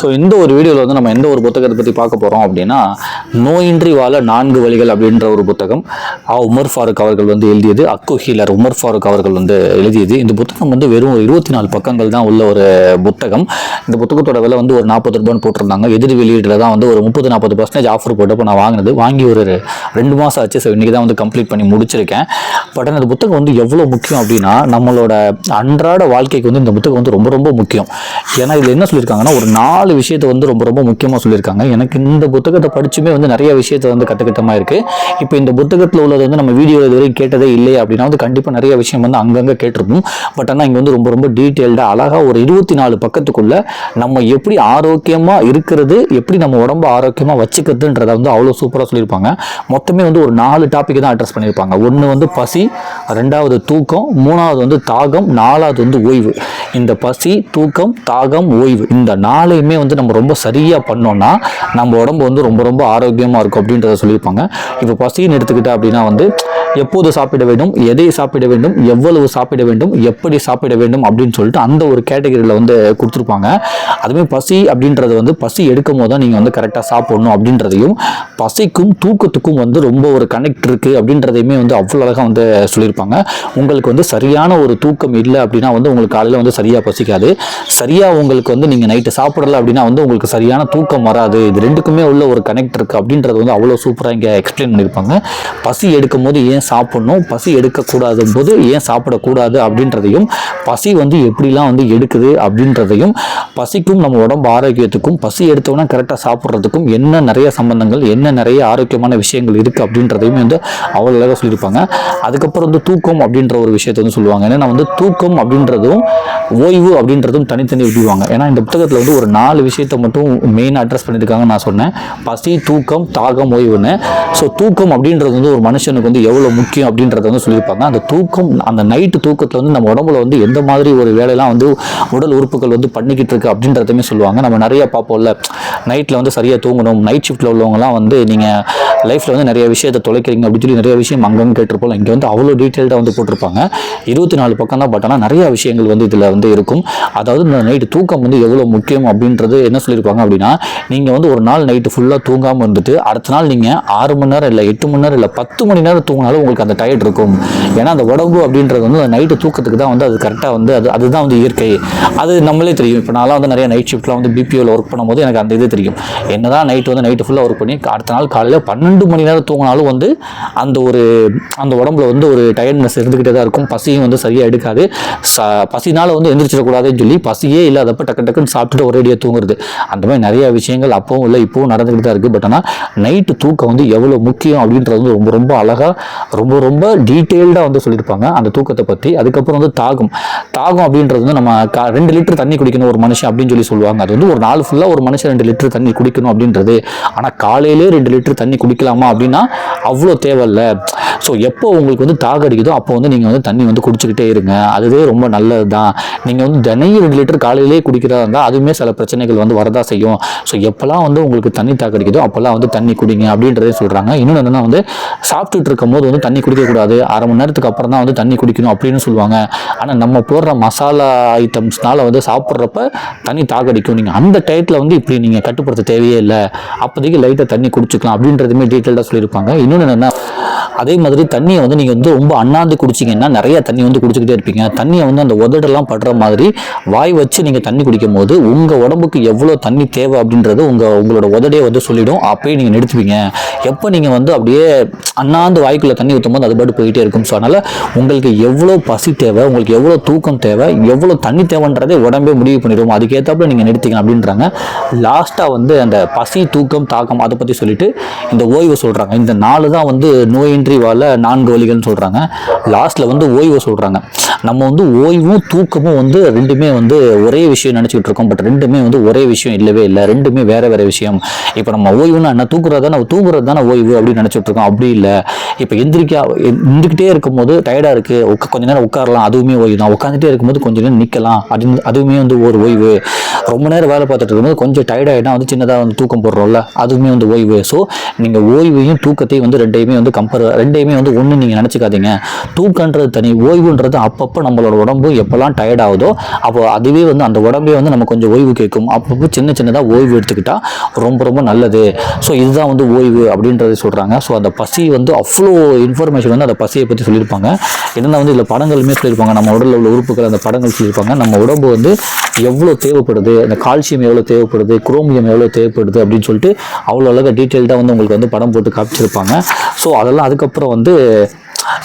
So இந்த ஒரு வீடியோவில் வந்து நம்ம எந்த ஒரு புத்தகத்தை பற்றி பார்க்க போகிறோம் அப்படின்னா நோயின்றி வாழ நான்கு வழிகள் அப்படின்ற ஒரு புத்தகம் ஆ உமர் ஃபாரூக் அவர்கள் வந்து எழுதியது அக்கு ஹீலர் உமர் ஃபாரூக் அவர்கள் வந்து எழுதியது. இந்த புத்தகம் வந்து வெறும் ஒரு இருபத்தி நாலு பக்கங்கள் தான் உள்ள ஒரு புத்தகம். இந்த புத்தகத்தோட விலை வந்து ஒரு நாற்பது ரூபான்னு போட்டிருந்தாங்க. எதிர் வெளியீட்டில் தான் வந்து ஒரு முப்பது நாற்பது பர்சன்டேஜ் ஆஃபர் போட்டப்போ நான் வாங்கினது. வாங்கி ஒரு ரெண்டு மாதம் ஆச்சு. ஸோ இன்றைக்கி தான் வந்து கம்ப்ளீட் பண்ணி முடிச்சிருக்கேன். பட் அந்த புத்தகம் வந்து எவ்வளோ முக்கியம் அப்படின்னா நம்மளோட அன்றாட வாழ்க்கைக்கு வந்து இந்த புத்தகம் வந்து ரொம்ப ரொம்ப முக்கியம். ஏன்னா இதில் என்ன சொல்லியிருக்காங்கன்னா ஒரு நாலு விஷயத்தை வந்து ரொம்ப ரொம்ப முக்கியமாக சொல்லியிருக்காங்க. எனக்கு இந்த புத்தகத்தை படிச்சுமே வந்து நிறைய விஷயத்தை வந்து கற்றுக்கிட்டமா இருக்குது இப்போ இந்த புத்தகத்தில் உள்ளது வந்து நம்ம வீடியோ இதுவரைக்கும் கேட்டதே இல்லை அப்படின்னா வந்து கண்டிப்பாக நிறைய விஷயம் வந்து அங்கங்கே கேட்டிருப்போம். பட் ஆனால் இங்கே வந்து ரொம்ப ரொம்ப டீட்டெயில்டாக அழகாக ஒரு இருபத்தி நாலு பக்கத்துக்குள்ளே நம்ம எப்படி ஆரோக்கியமாக இருக்கிறது எப்படி நம்ம உடம்ப ஆரோக்கியமாக வச்சுக்கிறதுன்றதை வந்து அவ்வளோ சூப்பராக சொல்லியிருப்பாங்க. மொத்தமே வந்து ஒரு நாலு டாப்பிக் தான் அட்ரஸ் பண்ணியிருப்பாங்க. ஒன்று வந்து பசி ரெண்டாவது தூக்கம் மூணாவது வந்து தாகம் நாலாவது வந்து ஓய்வு. இந்த பசி தூக்கம் தாகம் ஓய்வு. இந்த நாளையுமே வந்து நம்ம ரொம்ப சரியாக பண்ணோம்னா நம்ம உடம்பு வந்து ரொம்ப ரொம்ப ஆரோக்கியமாக இருக்கும் அப்படின்றத சொல்லியிருப்பாங்க. இப்போ பசின்னு எடுத்துக்கிட்டா அப்படின்னா வந்து எப்போது சாப்பிட வேண்டும் எதை சாப்பிட வேண்டும் எவ்வளவு சாப்பிட வேண்டும் எப்படி சாப்பிட வேண்டும் அப்படின்னு சொல்லிட்டு அந்த ஒரு கேட்டகரியில் வந்து கொடுத்துருப்பாங்க. அதுமாதிரி பசி அப்படின்றது வந்து பசி எடுக்கும் போது தான் நீங்கள் வந்து கரெக்டாக சாப்பிடணும் அப்படின்றதையும் பசிக்கும் தூக்கத்துக்கும் வந்து ரொம்ப ஒரு கனெக்ட் இருக்குது அப்படின்றதையுமே வந்து அவ்வளோ அழகாக வந்து சொல்லியிருப்பாங்க. உங்களுக்கு வந்து சரியான ஒரு தூக்கம் இல்லை அப்படின்னா வந்து உங்களுக்கு காலையில் வந்து சரியாக பசிக்காது. சரியாக உங்களுக்கு வந்து நீங்கள் நைட்டு சாப்பிடல அப்படின்னா வந்து உங்களுக்கு சரியான தூக்கம் வராது. இது ரெண்டுக்குமே உள்ள ஒரு கனெக்ட் இருக்குது அப்படின்றது வந்து அவ்வளோ சூப்பராக இங்கே எக்ஸ்பிளைன் பண்ணியிருப்பாங்க. பசி எடுக்கும் போது ஏன் சாப்பிடணும்? பசி எடுக்கக்கூடாது போது ஏன் சாப்பிடக்கூடாது அப்படின்றதையும் பசி வந்து எப்படிலாம் வந்து எடுக்குது அப்படின்றதையும் பசிக்கும் நம்ம உடம்பு ஆரோக்கியத்துக்கும் பசி எடுத்தோன்னா கரெக்டாக சாப்பிட்றதுக்கும் என்ன நிறைய சம்பந்தங்கள் என்ன நிறைய ஆரோக்கியமான விஷயங்கள் இருக்குது அப்படின்றதையும் வந்து அவ்வளோ அழகாக சொல்லியிருப்பாங்க. அதுக்கப்புறம் வந்து தூக்கம் அப்படின்ற ஒரு விஷயத்தை வந்து சொல்லுவாங்க. ஏன்னா வந்து தூக்கம் அப்படின்றதும் ஓய்வு அப்படின்றதும் தனித்தனி விடுவாங்க ஏன்னா இந்த புத்தகத்தில் வந்து ஒரு நாலு விஷயத்தை மட்டும் மெயினாக அட்ரஸ் பண்ணியிருக்காங்க நான் சொன்னேன். பசி தூக்கம் தாகம் ஓய்வுன்னு. ஸோ தூக்கம் அப்படின்றது வந்து ஒரு மனுஷனுக்கு வந்து எவ்வளோ முக்கியம் அப்படின்றத வந்து சொல்லியிருப்பாங்க. அந்த தூக்கம் அந்த நைட்டு தூக்கத்தில் வந்து நம்ம உடம்புல வந்து எந்த மாதிரி ஒரு வேலையெல்லாம் வந்து உடல் உறுப்புகள் வந்து பண்ணிக்கிட்டு இருக்கு அப்படின்றதுமே சொல்லுவாங்க. நம்ம நிறைய பார்ப்போம்ல. நைட்டில் வந்து சரியாக தூங்கணும். நைட் ஷிஃப்ட்டில் உள்ளவங்கலாம் வந்து நீங்கள் லைஃப்பில் வந்து நிறைய விஷயத்தை தொலைக்கிறீங்க அப்படின்னு சொல்லி நிறைய விஷயம் அங்கங்கே கேட்டிருப்போம் இங்கே வந்து அவ்வளோ டீட்டெயில்டாக வந்து போட்டிருப்பாங்க. இருபத்தி நாலு பக்கம் தான் பட் ஆனால் நிறைய விஷயங்கள் வந்து இதில் வந்து இருக்கும். அதாவது இந்த நைட்டு தூக்கம் வந்து எவ்வளோ முக்கியம் அப்படின்றது என்ன சொல்லியிருப்பாங்க அப்படின்னா நீங்கள் வந்து ஒரு நாள் நைட்டு ஃபுல்லாக தூங்காமல் இருந்துட்டு அடுத்த நாள் நீங்கள் ஆறு மணி நேரம் இல்லை எட்டு மணி நேரம் இல்லை பத்து மணி நேரம் தூங்கினாலும் உங்களுக்கு அந்த டயர்ட் இருக்கும். ஏன்னா அந்த உடம்பு அப்படின்றது வந்து அந்த நைட்டு தூக்கத்துக்கு தான் வந்து அது கரெக்டாக வந்து அது அதுதான் வந்து இயற்கை. அது நம்மளே தெரியும். இப்போ நான்லாம் வந்து நிறைய நைட் ஷிஃப்ட்லாம் வந்து பிபிஓவில் ஒர்க் பண்ணும்போது எனக்கு அந்த இது தெரியும். என்னதான் நைட் வந்து நைட்டு ஃபுல்லாக ஒர்க் பண்ணி அடுத்த நாள் காலையில் பன்னெண்டு மணி நேரம் தூங்கினாலும் வந்து அந்த ஒரு அந்த உடம்புல வந்து ஒரு டயர்ட்னஸ் இருந்துக்கிட்டே தான் இருக்கும். பசியும் வந்து சரியாக எடுக்காது. ச பசினால் வந்து எந்திரிச்சிடக்கூடாதுன்னு சொல்லி பசியே இல்லாதப்ப டக்கு டக்குன்னு சாப்பிட்டுட்டு ஒரேடியாக தூங்குறது. அந்த மாதிரி நிறைய விஷயங்கள் அப்பவும் இல்லை இப்போவும் நடந்துக்கிட்டு தான் இருக்குது பட் ஆனால் நைட்டு தூக்கம் வந்து எவ்வளோ முக்கியம் அப்படின்றது வந்து ரொம்ப ரொம்ப அழகாக ரொம்ப ரொம்ப டீட்டெயில்டாக வந்து சொல்லியிருப்பாங்க. அந்த தூக்கத்தை பற்றி அதுக்கப்புறம் வந்து தாகம். தாகம் அப்படின்றது வந்து நம்ம கா ரெண்டு லிட்டர் தண்ணி குடிக்கணும் ஒரு மனுஷன் அப்படின்னு சொல்லி சொல்லுவாங்க. அது வந்து ஒரு நாள் ஃபுல்லாக ஒரு மனுஷன் ரெண்டு லிட்டர் தண்ணி குடிக்கணும் அப்படின்றது. ஆனால் காலையிலே ரெண்டு லிட்டர் தண்ணி குடிக்கலாமா அப்படின்னா அவ்வளோ தேவையில்லை. ஸோ எப்போ உங்களுக்கு வந்து தாக அடிக்குதோ அப்போ வந்து நீங்கள் வந்து தண்ணி வந்து குடிச்சிக்கிட்டே இருங்க. அதுவே ரொம்ப நல்லது தான் நீங்கள் வந்து தினையும் ரெண்டு லிட்டர் காலையிலே குடிக்கிறதா இருந்தால் அதுவுமே சில பிரச்சனை பிரச்சனைகள் வந்து வரதா செய்யும். ஸோ எப்போல்லாம் வந்து உங்களுக்கு தண்ணி தாக்கடிக்குதோ அப்போல்லாம் வந்து தண்ணி குடிங்க அப்படின்றதே சொல்கிறாங்க இன்னொன்று என்னன்னா வந்து சாப்பிட்டுட்டு இருக்கும்போது வந்து தண்ணி குடிக்கக்கூடாது அரை மணி நேரத்துக்கு அப்புறம் தான் வந்து தண்ணி குடிக்கணும் அப்படின்னு சொல்லுவாங்க. ஆனால் நம்ம போடுற மசாலா ஐட்டம்ஸ்னால வந்து சாப்பிட்றப்ப தண்ணி தாக்கடிக்கும் நீங்கள் அந்த டயத்தில் வந்து இப்படி நீங்கள் கட்டுப்படுத்த தேவையே இல்லை. அப்போதைக்கு லைட்டாக தண்ணி குடிச்சிக்கலாம் அப்படின்றதுமே டீட்டெயில்டாக சொல்லியிருப்பாங்க. இன்னொன்று என்னென்னா அதே மாதிரி தண்ணியை வந்து நீங்கள் வந்து ரொம்ப அண்ணாந்து குடிச்சிங்கன்னா நிறைய தண்ணி வந்து குடிச்சிக்கிட்டே இருப்பீங்க. தண்ணியை வந்து அந்த உதடெல்லாம் படுற மாதிரி வாய் வச்சு நீங்கள் தண்ணி குடிக்கும் போது உங்கள் உடம்புக்கு எவ்வளோ தண்ணி தேவை அப்படின்றது உங்கள் உங்களோட உதடையை வந்து சொல்லிவிடும் அப்பயே நீங்கள் நிறுத்துவீங்க. எப்போ நீங்கள் வந்து அப்படியே அண்ணாந்து வாய்க்குள்ளே தண்ணி ஊற்றும் போது அது பாட்டு போயிட்டே இருக்கும். ஸோ அதனால் உங்களுக்கு எவ்வளோ பசி தேவை உங்களுக்கு எவ்வளோ தூக்கம் தேவை எவ்வளோ தண்ணி தேவைன்றதே உடம்பே முடிவு பண்ணிடும். அதுக்கேற்றப்ப நீங்கள் நிறுத்திக்கலாம் அப்படின்றாங்க. லாஸ்ட்டாக வந்து அந்த பசி தூக்கம் தாக்கம் அதை பற்றி சொல்லிட்டு இந்த ஓய்வு சொல்கிறாங்க இந்த நாலு தான் வந்து நோயின்றி வாழ நான்கு வழிகள்னு சொல்கிறாங்க லாஸ்ட்டில் வந்து ஓய்வை சொல்கிறாங்க நம்ம வந்து ஓய்வும் தூக்கமும் வந்து ரெண்டுமே வந்து ஒரே விஷயம் நினச்சிக்கிட்டு இருக்கோம். பட் ரெண்டுமே வந்து ஒரே விஷயம் இல்லவே இல்லை. ரெண்டுமே வேறு வேற விஷயம். இப்போ நம்ம ஓய்வுனா என்ன? தூக்குறது தானே? தூங்குறது தானே ஓய்வு அப்படின்னு நினச்சிட்டு இருக்கோம். அப்படி இல்லை. இப்போ எந்திரிக்கா எந்திரிக்கிட்டே இருக்கும்போது டயர்டாக இருக்குது உட்கா கொஞ்ச நேரம் உட்காரலாம். அதுவுமே ஓய்வு தான். உட்காந்துட்டே இருக்கும்போது கொஞ்ச நேரம் நிற்கலாம் அது அதுவுமே வந்து ஒரு ஓய்வு. ரொம்ப நேரம் வேலை பார்த்துட்டு இருக்கும்போது கொஞ்சம் டயர்டாகிட்டா வந்து சின்னதாக வந்து தூக்கம் போடுறோம்ல. அதுவுமே வந்து ஓய்வு. ஸோ நீங்கள் ஓய்வையும் தூக்கத்தையும் வந்து ரெண்டையுமே வந்து கம்பேர் ரெண்டையுமே வந்து ஒன்று நீங்கள் நினச்சிக்காதீங்க. தூக்கன்றது தனி ஓய்வுன்றது அப்பப்போ நம்மளோட உடம்பு எப்போல்லாம் டயர்ட் ஆகுதோ அப்போ அதுவே வந்து அந்த உடம்பே வந்து நம்ம கொஞ்சம் ஓய்வு கேட்கும் அப்பப்போ சின்ன சின்னதாக ஓய்வு எடுத்துக்கிட்டால் ரொம்ப ரொம்ப நல்லது. ஸோ இதுதான் வந்து ஓய்வு அப்படின்றத சொல்கிறாங்க ஸோ அந்த பசி வந்து அவ்வளோ இன்ஃபர்மேஷன் வந்து அந்த பசியை பற்றி சொல்லியிருப்பாங்க. என்னென்னா வந்து இதில் படங்களுமே சொல்லியிருப்பாங்க. நம்ம உடலில் உள்ள உறுப்புகள் அந்த படங்கள் சொல்லியிருப்பாங்க. நம்ம உடம்பு வந்து எவ்வளோ தேவைப்படுது அந்த கால்சியம் எவ்வளோ தேவைப்படுது குரோமியம் எவ்வளோ தேவைப்படுது அப்படின்னு சொல்லிட்டு அவ்வளோ அழகாக டீட்டெயில்டாக வந்து உங்களுக்கு வந்து படம் போட்டு காமிச்சிருப்பாங்க. ஸோ அதெல்லாம் அதுக்கு அதுக்கப்புறம் வந்து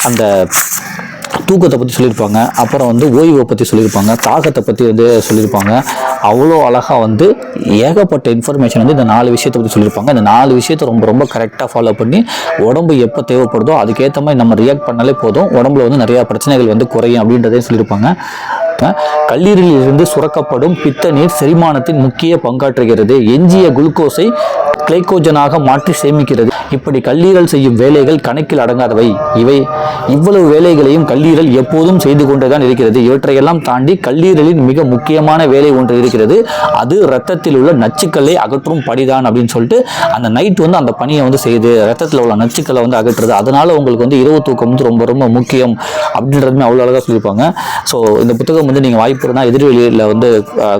அந்த தூக்கத்தை பற்றி சொல்லியிருப்பாங்க. அப்புறம் வந்து ஓய்வை பற்றி சொல்லியிருப்பாங்க. தாகத்தை பற்றி வந்து சொல்லியிருப்பாங்க. அவ்வளோ அழகாக வந்து ஏகப்பட்ட இன்ஃபர்மேஷன் வந்து இந்த நாலு விஷயத்தை பற்றி சொல்லியிருப்பாங்க. இந்த நாலு விஷயத்தை ரொம்ப ரொம்ப கரெக்டாக ஃபாலோ பண்ணி உடம்பு எப்போ தேவைப்படுதோ அதுக்கேற்ற மாதிரி நம்ம ரியாக்ட் பண்ணாலே போதும். உடம்புல வந்து நிறையா பிரச்சனைகள் வந்து குறையும் அப்படின்றதையும் சொல்லியிருப்பாங்க. கல்லீரலில் இருந்து சுரக்கப்படும் பித்த நீர் செரிமானத்தின் முக்கிய பங்காற்றுகிறது. எஞ்சிய குளுக்கோஸை கிளைக்கோஜனாக மாற்றி சேமிக்கிறது. இப்படி கல்லீரல் செய்யும் வேலைகள் கணக்கில் அடங்காதவை. இவை இவ்வளவு வேலைகளையும் கல்லீரல் எப்போதும் செய்து கொண்டுதான் இருக்கிறது. இவற்றையெல்லாம் தாண்டி கல்லீரலின் மிக முக்கியமான வேலை ஒன்று இருக்கிறது. அது ரத்தத்தில் உள்ள நச்சுக்களை அகற்றும் படிதான் அப்படின்னு சொல்லிட்டு அந்த நைட் வந்து அந்த பணியை வந்து செய்யுது ரத்தத்தில் உள்ள நச்சுக்களை வந்து அகற்றுறது அதனால உங்களுக்கு வந்து இரவு தூக்கம் வந்து ரொம்ப ரொம்ப முக்கியம் அப்படின்றதுமே அவ்வளோ அழகாக சொல்லியிருப்பாங்க. ஸோ இந்த புத்தகம் வந்து நீங்கள் வாய்ப்பு இருந்தால் எதிர்வெளியில் வந்து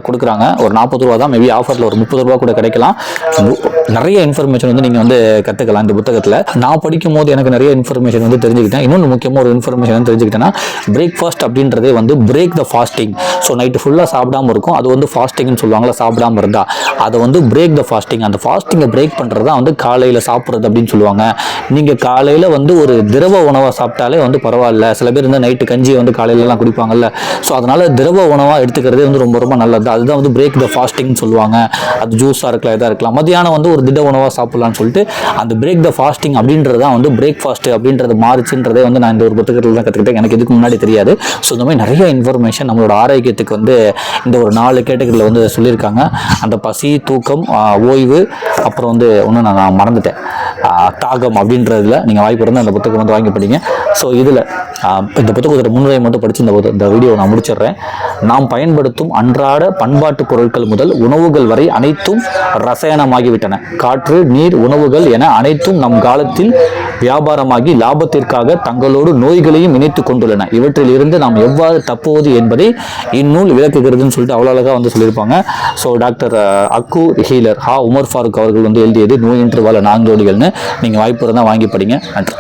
கொடுக்குறாங்க. ஒரு நாற்பது ரூபா தான் மேபி ஆஃபரில் ஒரு முப்பது ரூபா கூட கிடைக்கலாம். நிறைய இன்ஃபர்மேஷன் வந்து நீங்கள் வந்து கற்றுக்கலாம் இந்த புத்தகத்தில். நான் படிக்கும் போது எனக்கு நிறைய இன்ஃபர்மேஷன் வந்து தெரிஞ்சுக்கிட்டேன். இன்னொன்று முக்கியமாக ஒரு இன்ஃபர்மேஷன் தெரிஞ்சுக்கிட்டேன்னா பிரேக்ஃபாஸ்ட் அப்படின்றதே வந்து break the fasting so night ஃபுல்லாக சாப்பிடாம இருக்கும். அது வந்து ஃபாஸ்டிங்னு சொல்லுவாங்களா சாப்பிடாம இருந்தால் அதை வந்து பிரேக் த ஃபாஸ்டிங் அந்த ஃபாஸ்டிங்கை பிரேக் பண்ணுறது தான் வந்து காலையில் சாப்பிட்றது அப்படின்னு சொல்லுவாங்க. நீங்கள் காலையில் வந்து ஒரு திரவ உணவாக சாப்பிட்டாலே வந்து பரவாயில்ல. சில பேர் வந்து நைட்டு கஞ்சியை வந்து காலையிலலாம் குடிப்பாங்கல்ல. ஸோ அதனால் திரவ உணவாக எடுத்துக்கிறதே வந்து ரொம்ப ரொம்ப நல்லது அதுதான் வந்து பிரேக் த ஃபாஸ்டிங்னு சொல்லுவாங்க. அது ஜூஸாக இருக்கலாம் இதாக இருக்கலாம். மதியானம் வந்து ஒரு திட உணவாக சாப்பிட்லான்னு சொல்லிட்டு அந்த பிரேக் த ஃபாஸ்டிங் அப்படின்றது தான் வந்து பிரேக்ஃபாஸ்ட் அப்படின்றது மாறுச்சுன்றதே வந்து நான் இந்த ஒரு புத்தகத்தில் தான் கற்றுக்கிட்டேன் எனக்கு இதுக்கு முன்னாடி தெரியாது. ஸோ இந்த மாதிரி நிறைய இன்ஃபர்மேஷன் நம்மளோட ஆரோக்கியத்துக்கு வந்து இந்த ஒரு நாலு கேட்டகரியில் வந்து சொல்லியிருக்காங்க. அந்த பசி தூக்கம் ஓய்வு அப்புறம் வந்து ஒன்று நான் மறந்துட்டேன். தாகம் அப்படின்றதுல நீங்கள் வாய்ப்பு இருந்தால் அந்த புத்தகம் வந்து வாங்கி படிங்க. ஸோ இதில் இந்த புத்தகத்தோட முன்னுரை மட்டும் படித்து இந்த இந்த வீடியோ நான் முடிச்சிடுறேன். நாம் பயன்படுத்தும் அன்றாட பண்பாட்டு பொருட்கள் முதல் உணவுகள் வரை அனைத்தும் ரசாயனமாகிவிட்டன. காற்று நீர் உணவுகள் என அனைத்தும் நம் காலத்தில் வியாபாரமாகி லாபத்திற்காக தங்களோடு நோய்களையும் இணைத்து கொண்டுள்ளன. இவற்றில் இருந்து நாம் எவ்வாறு தப்புவது என்பதை இந்நூல் விளக்குகிறதுன்னு சொல்லிட்டு அவ்வளோ அழகாக வந்து சொல்லியிருப்பாங்க. ஸோ டாக்டர் அக்கு ஹீலர் ஹா உமர் ஃபாரூக் அவர்கள் வந்து எழுதியது நோயின்று வாழ நான்கு நீங்கள் வாய்ப்பு இருந்தால் வாங்கி படிங்க. நன்றி.